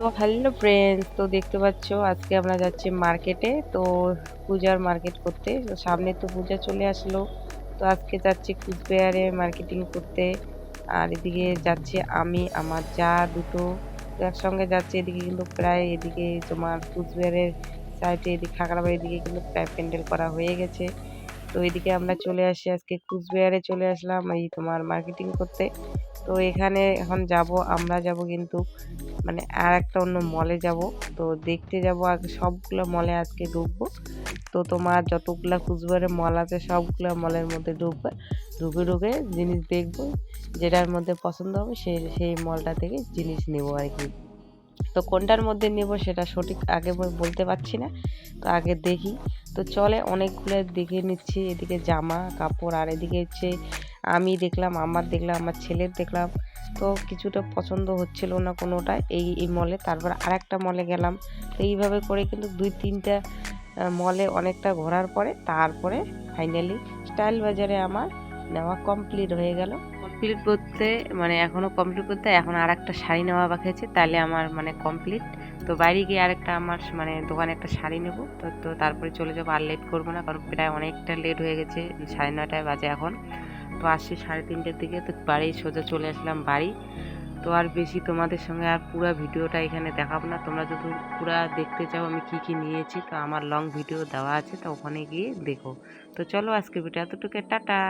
তো hello friends তো দেখতে পাচ্ছ, আজকে আমরা যাচ্ছি মার্কেটে তো পূজার মার্কেট করতে। তো সামনে তো পূজা চলে আসলো। তো আজকে যাচ্ছি কুচবিহারে মার্কেটিং করতে। আর এদিকে যাচ্ছি আমি, আমার যা দুটো। তো একসঙ্গে যাচ্ছি, এদিকে কিন্তু প্রায় এদিকে তোমার কুচবিহারের সাইডে এদিকে খাগড়াবাড়ির দিকে কিন্তু প্রায় প্যান্ডেল করা হয়ে গেছে। তো এদিকে আমরা চলে আসি, আজকে কুচবিহারে চলে আসলাম, এই তোমার মার্কেটিং করতে। তো এখানে এখন যাব, আমরা যাব কিন্তু মানে আর একটা অন্য মলে যাব। তো দেখতে যাব, আগে সবগুলো মলে আজকে ঢুকবো। তো তোমার যতগুলা কুচবিহারে মল আছে, সবগুলো মলের মধ্যে ঢুকবে। ঢুকে ঢুকে জিনিস দেখব, যেটার মধ্যে পছন্দ হবে সেই সেই মলটা থেকে জিনিস নেব আর কি। তো কোনটার মধ্যে নেব, সেটা সঠিক আগে বলতে পারছি না। তো আগে দেখি। তো চলে অনেকগুলো দেখে নিচ্ছি। এদিকে জামা, কাপড়, আর এদিকে হচ্ছে আমি দেখলাম, আমার দেখলাম, আমার ছেলের দেখলাম। তো কিছুটা পছন্দ হচ্ছিল না কোনোটা এই এই মলে তারপর আর একটা মলে গেলাম। তো এইভাবে করে কিন্তু দুই, তিনটা মলে অনেকটা ঘোরার পরে, তারপরে ফাইনালি স্টাইল বাজারে আমার নেওয়া কমপ্লিট হয়ে গেল। কমপ্লিট করতে মানে এখনও কমপ্লিট করতে, এখন আর একটা শাড়ি নেওয়া বাকি আছে, তাহলে আমার মানে কমপ্লিট তো বাইরে গিয়ে আরেকটা আমার মানে দোকানে একটা শাড়ি নেব, তো তো তারপরে চলে যাব, আর লেট করব না, কারণ প্রায় অনেকটা লেট হয়ে গেছে, সাড়ে নয়টায় বাজে এখন। তো আসছি সাড়ে তিনটের দিকে, তো বাড়ি সোজা চলে আসলাম বাড়ি। তো আর বেশি তোমাদের সঙ্গে আর পুরো ভিডিওটা এখানে দেখাবো না, তোমরা যদি পুরো দেখতে চাও আমি কি কি নিয়েছি, তো আমার লং ভিডিও দেওয়া আছে, তো ওখানে গিয়ে দেখো। তো চলো আজকে ভিডিও এতটুকু টাটা!